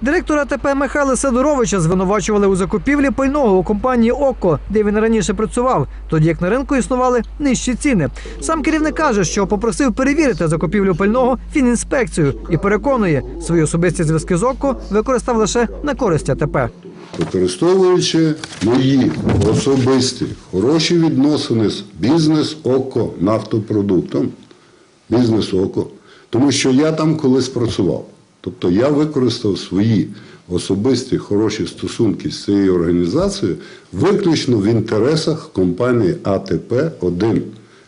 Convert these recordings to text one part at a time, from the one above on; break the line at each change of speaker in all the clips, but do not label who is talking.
Директора АТП Михайла Сидоровича звинувачували у закупівлі пального у компанії ОККО, де він раніше працював, тоді як на ринку існували нижчі ціни. Сам керівник каже, що попросив перевірити закупівлю пального фінінспекцію і переконує, свої особисті зв'язки з ОККО використав лише на користь АТП.
використовуючи мої особисті хороші відносини з бізнес око нафтопродуктом, бізнес око, тому що я там колись працював. Тобто я використав свої особисті хороші стосунки з цією організацією виключно в інтересах компанії АТП 1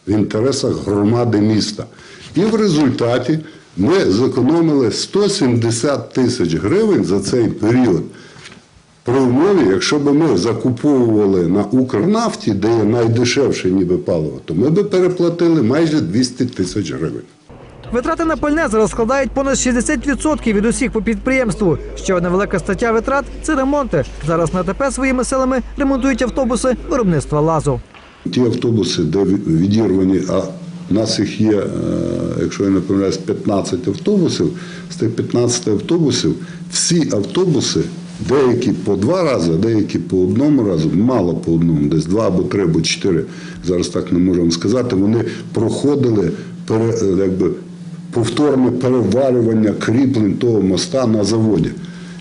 в інтересах громади міста. І в результаті ми зекономили 170 тисяч гривень за цей період. При умові, якщо б ми закуповували на Укрнафті, де є найдешевше ніби паливо, то ми б переплатили майже 200 тисяч гривень.
Витрати на пальне зараз складають понад 60% від усіх по підприємству. Ще одна велика стаття витрат це ремонти. Зараз на АТП своїми силами ремонтують автобуси виробництва лазу.
Ті автобуси, де відірвані, а у нас їх є, е, якщо я не помиляюсь, 15 автобусів. З тих 15 автобусів всі автобуси, деякі по два рази, деякі по одному разу, мало по одному, десь два або три, або чотири. Зараз так не можемо сказати. Вони проходили е, якби, повторне переварювання кріплень того моста на заводі.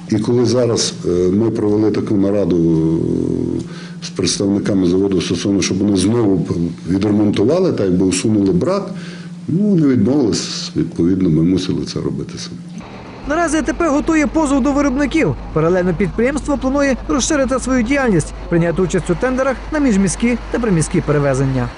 І коли зараз е, ми провели таку нараду е, з представниками заводу стосовно, щоб вони знову відремонтували, так якби усунули брак, ну вони відмовились, відповідно, ми мусили це робити самі.
Наразі АТП готує позов до виробників. Паралельно підприємство планує розширити свою діяльність, прийняти участь у тендерах на міжміські та приміські перевезення.